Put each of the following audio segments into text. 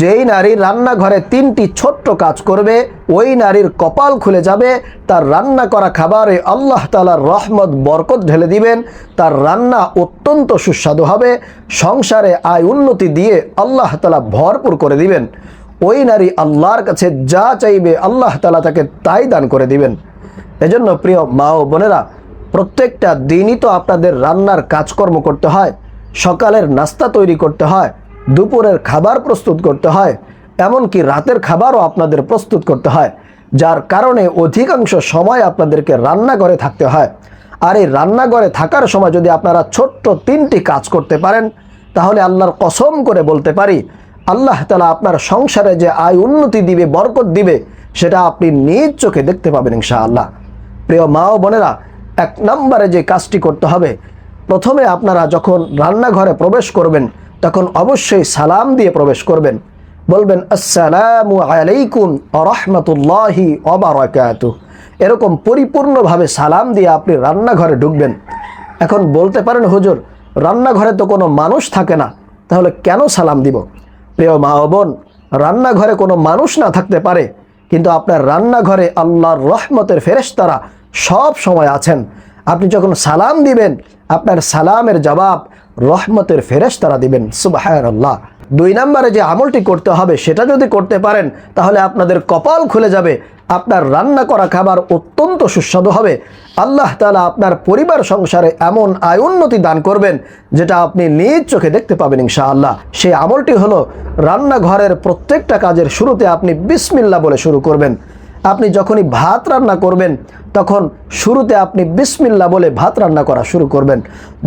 যেই নারী রান্নাঘরে তিনটি ছোট্ট কাজ করবে, ওই নারীর কপাল খুলে যাবে, তার রান্না করা খাবারে আল্লাহ তালার রহমত, বরকত ঢেলে দিবেন, তার রান্না অত্যন্ত সুস্বাদু হবে, সংসারে আয় উন্নতি দিয়ে আল্লাহ তালা ভরপুর করে দিবেন। ওই নারী আল্লাহর কাছে যা চাইবে, আল্লাহ তালা তাকে তাই দান করে দিবেন। এজন্য প্রিয় মা ও বোনেরা, প্রত্যেকটা দিনই তো আপনাদের রান্নার কাজকর্ম করতে হয়, সকালের নাস্তা তৈরি করতে হয় দুপুরের খাবার প্রস্তুত করতে হয়, এমনকি রাতের খাবারও আপনাদের প্রস্তুত করতে হয়, যার কারণে অধিকাংশ সময় আপনাদেরকে রান্নাঘরে থাকতে হয়। আর এই রান্নাঘরে থাকার সময় যদি আপনারা ছোট্ট তিনটি কাজ করতে পারেন, তাহলে আল্লাহর কসম করে বলতে পারি, আল্লাহ তালা আপনার সংসারে যে আয় উন্নতি দিবে, বরকত দিবে, সেটা আপনি নিজ চোখে দেখতে পাবেন ইনশাআল্লাহ। প্রিয় মা ও বোনেরা, এক নম্বরে যে কাজটি করতে হবে, প্রথমে আপনারা যখন রান্নাঘরে প্রবেশ করবেন তখন অবশ্যই সালাম দিয়ে প্রবেশ করবেন। বলবেন, আসসালামু আলাইকুম রহমতুল্লাহি অবরাকাত এরকম পরিপূর্ণভাবে সালাম দিয়ে আপনি রান্নাঘরে ঢুকবেন। এখন বলতে পারেন, হুজুর, রান্নাঘরে তো কোনো মানুষ থাকে না, তাহলে কেন সালাম দিব? প্রিয় মা বোন, রান্নাঘরে কোনো মানুষ না থাকতে পারে, কিন্তু আপনার রান্নাঘরে আল্লাহর রহমতের ফেরেশতারা সব সময় আছেন। আপনি যখন সালাম দিবেন, আপনার সালামের জবাব রহমতের ফেরেস তারা দিবেন সুবাহ আল্লাহ দুই নম্বরে যে আমলটি করতে হবে, সেটা যদি করতে পারেন, তাহলে আপনাদের কপাল খুলে যাবে, আপনার রান্না করা খাবার অত্যন্ত সুস্বাদু হবে। আল্লাহ তালা আপনার পরিবার সংসারে এমন আয় উন্নতি দান করবেন, যেটা আপনি নিজ চোখে দেখতে পাবেন, ইনশাআল্লাহ। সেই আমলটি হলো, রান্নাঘরের প্রত্যেকটা কাজের শুরুতে আপনি বিসমিল্লা বলে শুরু করবেন। আপনি যখনই ভাত রান্না করবেন তখন শুরুতে আপনি বিসমিল্লা বলে ভাত রান্না করা শুরু করবেন।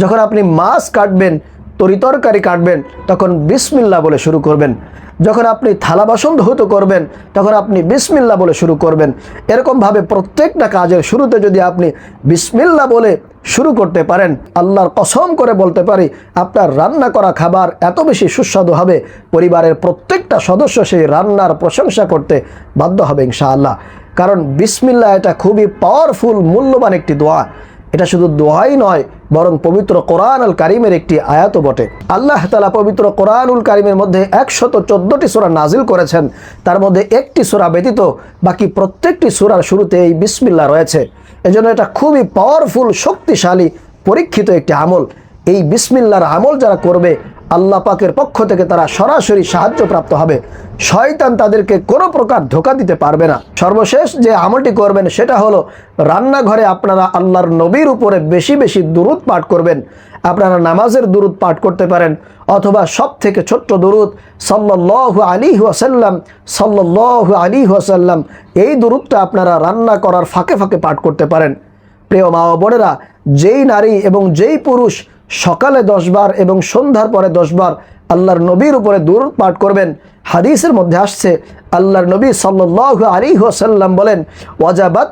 যখন আপনি মাছ কাটবেন তরিতরকারি কাটবেন, তখন বিসমিল্লা বলে শুরু করবেন। যখন আপনি থালা বাসন ধৌত করবেন, তখন আপনি বিসমিল্লা বলে শুরু করবেন। এরকমভাবে প্রত্যেকটা কাজের শুরুতে যদি আপনি বিসমিল্লা বলে শুরু করতে পারেন, আল্লাহর কসম করে বলতে পারি, আপনার রান্না করা খাবার এত বেশি সুস্বাদু হবে, পরিবারের প্রত্যেকটা সদস্য সেই রান্নার প্রশংসা করতে বাধ্য হবে ইনশাআল্লাহ। কারণ বিসমিল্লা এটা খুবই পাওয়ারফুল মূল্যবান একটি দোয়া। এটা শুধু দোয়াই নয়, বরং পবিত্র কোরআন আল কারিমের একটি আয়াত বটে। আল্লাহ তালা পবিত্র কোরআনুল কারিমের মধ্যে একশত চোদ্দটি সুরা নাজিল করেছেন। তার মধ্যে একটি সুরা ব্যতীত বাকি প্রত্যেকটি সুরার শুরুতে এই বিসমিল্লা রয়েছে। এজন্য এটা খুবই পাওয়ারফুল শক্তিশালী, পরীক্ষিত একটি আমল। এই বিসমিল্লার আমল যারা করবে আল্লাহ পাকের পক্ষ থেকে তারা সরাসরি সাহায্য প্রাপ্ত হবে। শয়তান তাদেরকে কোনো প্রকার ধোকা দিতে পারবে না। সর্বশেষ যে আমলটি করবেন সেটা হলো, রান্নাঘরে আপনারা আল্লাহর নবীর উপরে বেশি বেশি দুরুদ পাঠ করবেন। আপনারা নামাজের দুরুদ পাঠ করতে পারেন, অথবা সব থেকে ছোট্ট দুরুদ সাল্লাহ আলী ওয়াসাল্লাম সাল্লাহ আলী ওয়াসাল্লাম, এই দুরুদটা আপনারা রান্না করার ফাঁকে ফাঁকে পাঠ করতে পারেন। প্রিয় মা বোনেরা, যেই নারী এবং যেই পুরুষ সকালে দশবার এবং সন্ধ্যার পরে দশবার আল্লাহর নবীর উপরে দূর পাঠ করবেন। হাদিসের মধ্যে আসছে, আল্লাহর নবী সাল্লাহ আলী ওসাল্লাম বলেন, ওয়াজাবাত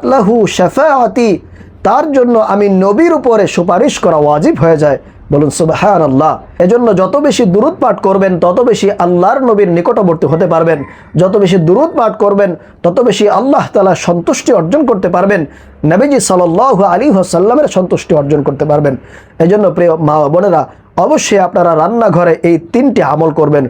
তার জন্য আমি নবীর উপরে সুপারিশ করা ওয়াজিব হয়ে যায়। বলুন সুবাহান আল্লাহ এজন্য যত বেশি দূরত পাঠ করবেন, তত বেশি আল্লাহর নবীর নিকটবর্তী হতে পারবেন। যত বেশি দূরত পাঠ করবেন, তত বেশি আল্লাহ তালা সন্তুষ্টি অর্জন করতে পারবেন। নবীজি সাল্লাহ আলী হাসাল্লামের সন্তুষ্টি অর্জন করতে পারবেন। এজন্য প্রিয় মা বোনেরা, অবশ্যই আপনারা রান্নাঘরে এই তিনটি আমল করবেন।